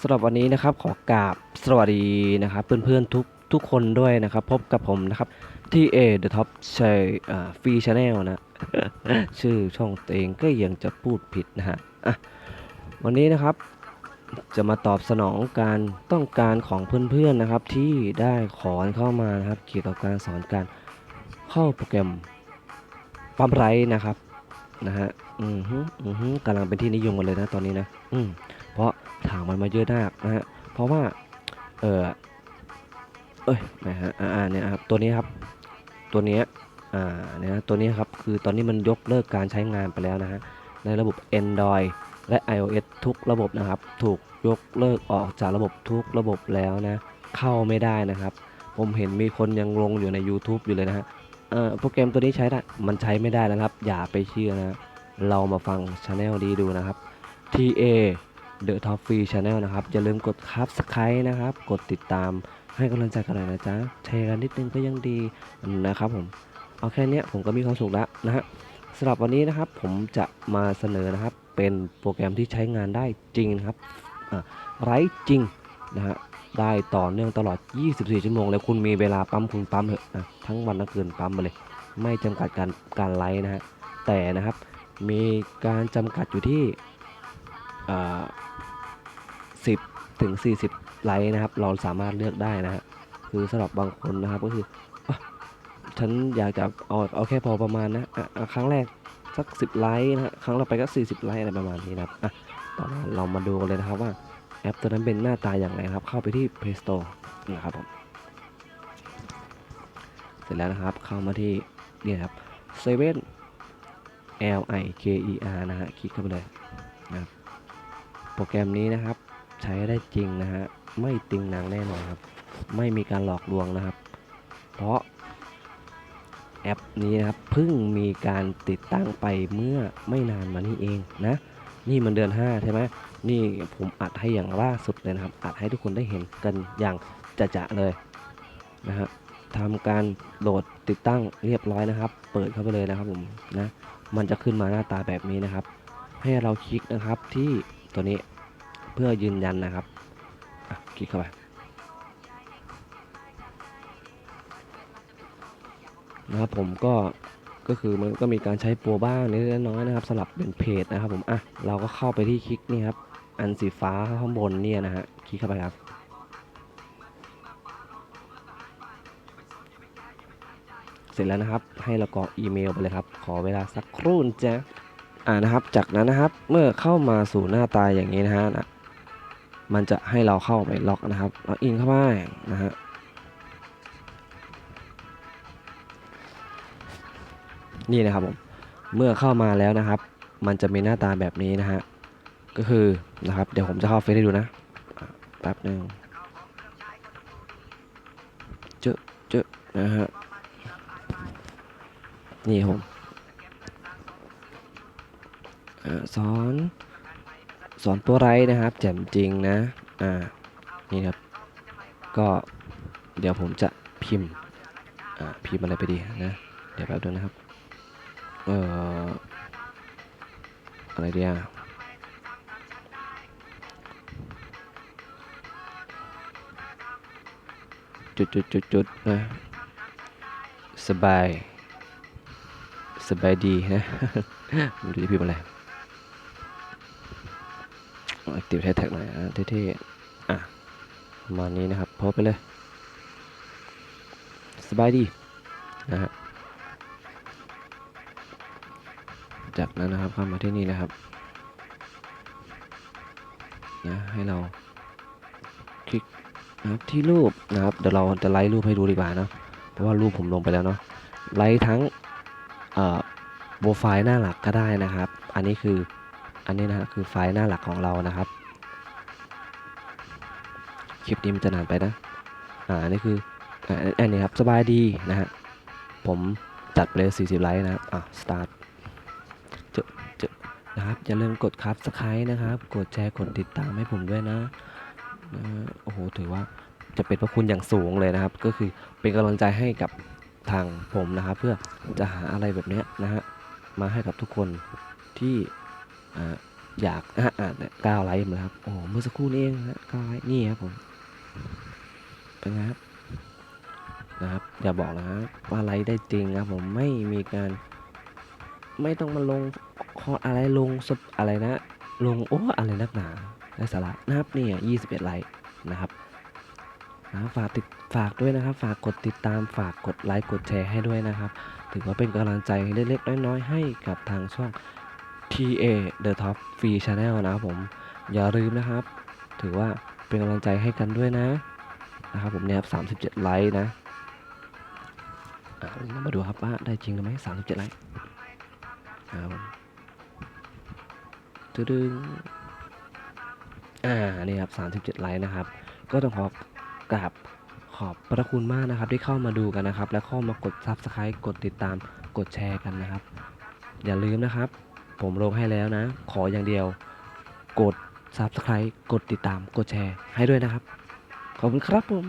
สำหรับวันนี้นะครับขอกราบสวัสดีนะครับเพื่อนๆทุกทุกคนด้วยนะครับ พบกับผมนะครับที่ A The Top ใช่ฟรีชาแนลนะ ชื่อช่องตัวเองก็ยังจะพูดผิดนะฮะวันนี้นะครับจะมาตอบสนองการต้องการของเพื่อนๆนะครับ ที่ได้ขอเข้ามานะครับ เกี่ยวกับการสอนการเข้าโปรแกรมปั๊มไรนะครับนะฮะอือฮึอือฮึกำลังเป็นที่นิยมกันเลยนะตอนนี้นะ อืม มันมาเยอะมากนะฮะเพราะว่าเออเอ้ยนะฮะอ่าเนี่ยครับตัวนี้ครับตัวนี้อ่าเนี่ยนะตัวนี้ครับคือตอนนี้มันยกเลิกการใช้งานไปแล้วนะฮะในระบบ Android และ iOS ทุกระบบนะครับ ถูกยกเลิกออกจากระบบทุกระบบแล้วนะ เข้าไม่ได้นะครับ ผมเห็นมีคนยังลงอยู่ใน YouTube อยู่เลยนะฮะเอ่อโปรแกรมตัวนี้ใช้ได้มันใช้ไม่ได้แล้วนะครับ อย่าไปเชื่อนะ เรามาฟังช anel ดีดูนะครับ TA The Top Free Channel นะครับอย่าลืมกด Subscribe นะครับ กดติดตามให้กำลังใจกันหน่อยนะจ๊ะแชร์กันนิดนึงก็ยังดีนะครับผมเอาแค่นี้ผมก็มีความสุขแล้วนะฮะสำหรับวันนี้นะครับผมจะมาเสนอนะครับ เป็นโปรแกรมที่ใช้งานได้จริงนะครับไร้จริงนะฮะได้ต่อเนื่องตลอด 24 ชั่วโมงเลยคุณมีเวลาปั๊มคุณปั๊มเถอะนะทั้งวันทั้งคืนปั๊มมาเลย ไม่จำกัดการการไลฟ์นะฮะแต่นะครับมีการจำกัดอยู่ที่อ่า 10 ถึง 40 ไลค์นะครับ เราสามารถเลือกได้นะฮะคือสำหรับบางคนนะครับก็คืออฉันอยากจะเอาเอาแค่พอประมาณนะอะครั้งแรกสัก 10 ไลค์นะฮะครั้งต่อไปก็ 40 ไลค์อะไรประมาณนี้นะครับอะต่อมาเรามาดูกันเลยนะครับว่าแอปตัวนั้นเป็นหน้าตาอย่างไรครับ เข้าไปที่ Play Store นะครับผมเสร็จแล้วนะครับเข้ามาที่นี่ครับ Seven L I K E R นะฮะคลิกเข้าไปเลยนะครับโปรแกรมนี้นะครับ ใช้ได้จริงนะฮะ ไม่ติงหนังแน่นอนครับ ไม่มีการหลอกลวงนะครับ เพราะแอปนี้นะครับเพิ่งมีการติดตั้งไปเมื่อไม่นานมานี้เองนะ นี่มันเดือน 5 ใช่ไหมนี่ผมอัดให้อย่างล่าสุดเลยนะครับ อัดให้ทุกคนได้เห็นกันอย่างจะๆเลยนะฮะทำการโหลดติดตั้งเรียบร้อยนะครับ เปิดเข้าไปเลยนะครับผมนะ มันจะขึ้นมาหน้าตาแบบนี้นะครับ ให้เราคลิกนะครับที่ตัวนี้ พื่อยืนยันนะครับคลิกเข้าไปนะครับผมก็ก็คือมันก็มีการใช้โปรบ้างเล็กน้อยนะครับสลับเป็นเพจนะครับผมอะเราก็เข้าไปที่คลิกนี่ครับอันสีฟ้าข้างบนเนี่ยนะฮะคลิกเข้าไปครับเสร็จแล้วนะครับให้เรากรอกอีเมลไปเลยครับ ขอเวลาสักครู่จ๊ะอ่านะครับ จากนั้นนะครับเมื่อเข้ามาสู่หน้าตาอย่างนี้นะฮะ มันจะให้เราเข้าไปล็อกนะครับล็อกอินเข้าไปนะฮะนี่นะครับผมเมื่อเข้ามาแล้วนะครับ มันจะมีหน้าตาแบบนี้นะฮะก็คือนะครับ เดี๋ยวผมจะเข้าเฟซให้ดูนะแป๊บหนึ่งเจอเจอนะฮะนี่ผมอ่าสอน สอนตัวไรนะครับ แจ่มจริงนะอ่านี่ครับ ก็เดี๋ยวผมจะพิมพ์อ่าพิมพ์อะไรไปดีนะ เดี๋ยวแป๊บนึงนะครับ เอ่ออะไรเดียจุดจุดจุดจุดนะสบาย สบายดีนะมันจะพิมพ์อะไร เอาติดแฮชแท็กหน่อยอะเท่ๆอะประมาณนี้นะครับโพสไปเลย สบายดีนะฮะจากนั้นนะครับเข้ามาที่นี่นะครับนะให้เราคลิกนะครับที่รูปนะครับเดี๋ยวเราจะไลค์รูปให้ดูดีกว่านะเพราะว่ารูปผมลงไปแล้วเนาะไลค์ทั้งเอ่อโปรไฟล์หน้าหลักก็ได้นะครับ อันนี้คือ อันนี้นะคือไฟล์หน้าหลักของเรานะครับ คลิปนี้มันจะนานไปนะ อ่าอันนี้คืออันนี้ครับสบายดีนะฮะ ผมจัดไปเลย40 ไลค์นะครับอะ start นะครับอย่าลืมกดครับสไครต์นะครับ กดแชร์กดติดตามให้ผมด้วยนะนะโอ้โหถือว่าจะเป็นพระคุณอย่างสูงเลยนะครับ ก็คือเป็นกำลังใจให้กับทางผมนะครับ เพื่อจะหาอะไรแบบนี้นะฮะมาให้กับทุกคนที่ อยากอะอะเนี่ยก้าวไลค์หมดแล้วครับโอ้เมื่อสักครู่นี้เองนะก้าวไลค์นี่ครับผมเป็นไงครับนะครับอย่าบอกนะครับว่าไลค์ได้จริงครับผมไม่มีการไม่ต้องมาลงคออะไรลงสอะไรนะ ลงโอ้อะไรนักหนาไร้สาระนะครับนี่ย21ไลค์นะครับนะฝากติดฝากด้วยนะครับ ฝากกดติดตามฝากกดไลค์กดแชร์ให้ด้วยนะครับ ถือว่าเป็นกำลังใจเล็กๆน้อยๆให้กับทางช่อง TA The Top Free Channel นะครับผมอย่าลืมนะครับ ถือว่าเป็นกำลังใจให้กันด้วยนะนะครับผมเนี่ยครับ37 ไลค์นะเรามาดูครับว่าได้จริงหรือไม่37 ไลค์ครับผมตึ้งอ่านี่ครับ37 ไลค์นะครับ ก็ต้องขอกราบขอบพระคุณมากนะครับที่เข้ามาดูกันนะครับ และเข้ามากด Subscribe กดติดตามกดแชร์กันนะครับ อย่าลืมนะครับ ผมลงให้แล้วนะ ขออย่างเดียว กด Subscribe กดติดตาม กดแชร์ให้ด้วยนะครับ ขอบคุณครับผม